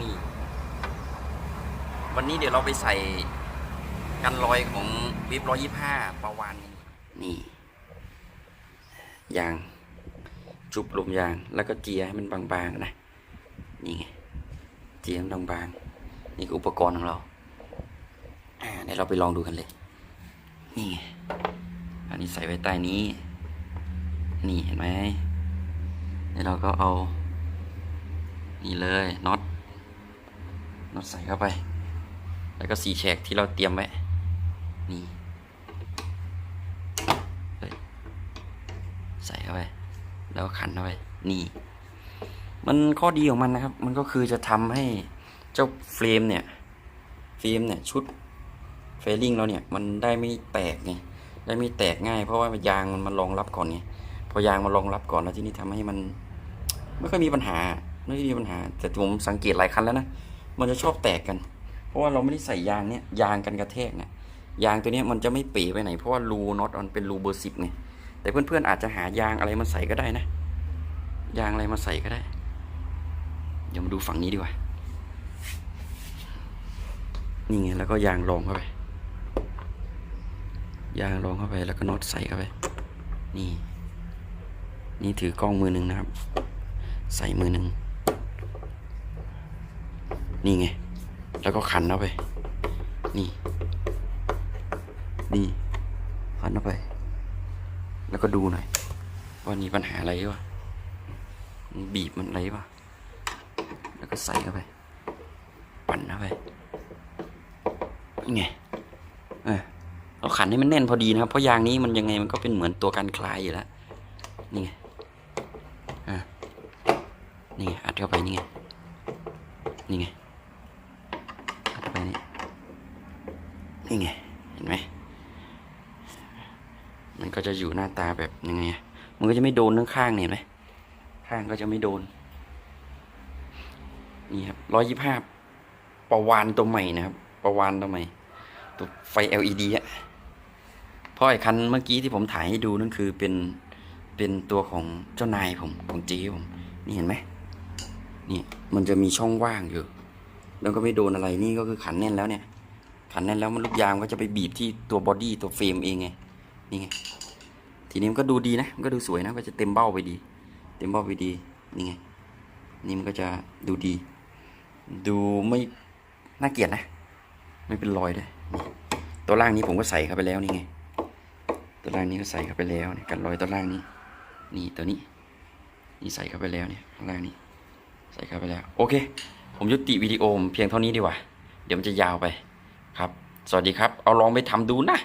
นี่ วันนี้เดี๋ยวเราไปใส่กันรอยของวิบร้อยยี่ห้าประวานนี่ยาง จุบลมยาง แล้วก็เจียให้มันบางๆนะ นี่ไง เจียมันบางๆ นี่คืออุปกรณ์ของเราอ่าเดี๋ยวเราไปลองดูกันเลย นี่ไง อันนี้ใส่ไว้ใต้นี้ นี่เห็นไหมเดี๋ยวเราก็เอา นี่เลยน็อต น็อตใส่เข้าไป แล้วก็สีแฉกที่เราเตรียมไว้ นี่เฮ้ยใส่เข้าไป แล้วขันเข้าไป นี่ มันข้อดีของมันนะครับ มันก็คือจะทำให้เจ้าเฟรมเนี่ย เฟรมเนี่ยชุดเฟรลิงเราเนี่ย มันได้ไม่แตกไง ได้ไม่แตกง่าย เพราะว่ายางมันมารองรับก่อนไง พอยางมารองรับก่อนแล้วที่นี่ทำให้มัน ไม่ค่อยมีปัญหา ไม่ค่อยมีปัญหา แต่ผมสังเกตหลายคันแล้วนะ มันจะชอบแตกกัน เพราะว่าเราไม่ได้ใส่ยางเนี่ยยางกันกระแทกเนี่ยยางตัวนี้มันจะไม่เป๋ไปไหนเพราะว่ารูน็อตมันเป็นรูเบอร์สิบไงแต่เพื่อนๆอาจจะหายางอะไรมาใส่ก็ได้นะ ยางอะไรมาใส่ก็ได้ เดี๋ยวมาดูฝั่งนี้ดีกว่า นี่ไงแล้วก็ยางรองเข้าไป ยางรองเข้าไปแล้วก็น็อตใส่เข้าไป นี่ นี่ถือกล้องมือหนึ่งนะครับ ใส่มือหนึ่ง นี่ไง แล้วก็ขันเข้าไป นี่ นี่ ขันเข้าไป แล้วก็ดูหน่อย ว่ามีปัญหาอะไรวะมันบีบมันอะไรวะแล้วก็ใส่เข้าไป ปั่นเข้าไปนี่ไงเออเราขันให้มันแน่นพอดีนะครับ เพราะยางนี้มันยังไงมันก็เป็นเหมือนตัวกันคลายอยู่แล้ว นี่ไงอ่านี่ไงอัดเข้าไปนี่ไง นี่ไง อัดเข้าไปนี่ นี่ไง เห็นไหม มันก็จะอยู่หน้าตาแบบยังไง มันก็จะไม่โดนทั้งข้างเนี่ยเห็นไหม ข้างก็จะไม่โดน นี่ครับร้อยยี่ห้าประวานตัวใหม่นะครับประวานตัวใหม่ ตัวไฟ LED อะเพราะไอ้คันเมื่อกี้ที่ผมถ่ายให้ดูนั่นคือเป็นเป็นตัวของเจ้านายผมของจ๊ผม นี่เห็นไหมนี่มันจะมีช่องว่างอยู่ แล้วก็ไม่โดนอะไรนี่ก็คือขันแน่นแล้วเนี่ย ขันแน่นแล้วมันลูกยางก็จะไปบีบที่ตัวบอดี้ตัวเฟรมเองไงนี่ไงทีนี้มันก็ดูดีนะมันก็ดูสวยนะก็จะเต็มเบ้าไปดี เต็มเบ้าไปดีนี่ไงนี่มันก็จะดูดี ดูไม่น่าเกลียดนะ ไม่เป็นรอยเลยตัวล่างนี้ผมก็ใส่เข้าไปแล้วนี่ไงตัวล่างนี้ก็ใส่เข้าไปแล้วเนี่ยกันรอยตัวล่างนี้ นี่ตัวนี้ นี่ใส่เข้าไปแล้วเนี่ยข้างล่างนี้ ใส่เข้าไปแล้ว โอเค ผมยุติวิดีโอเพียงเท่านี้ดีกว่า เดี๋ยวมันจะยาวไป ครับ สวัสดีครับ เอาลองไปทำดูนะ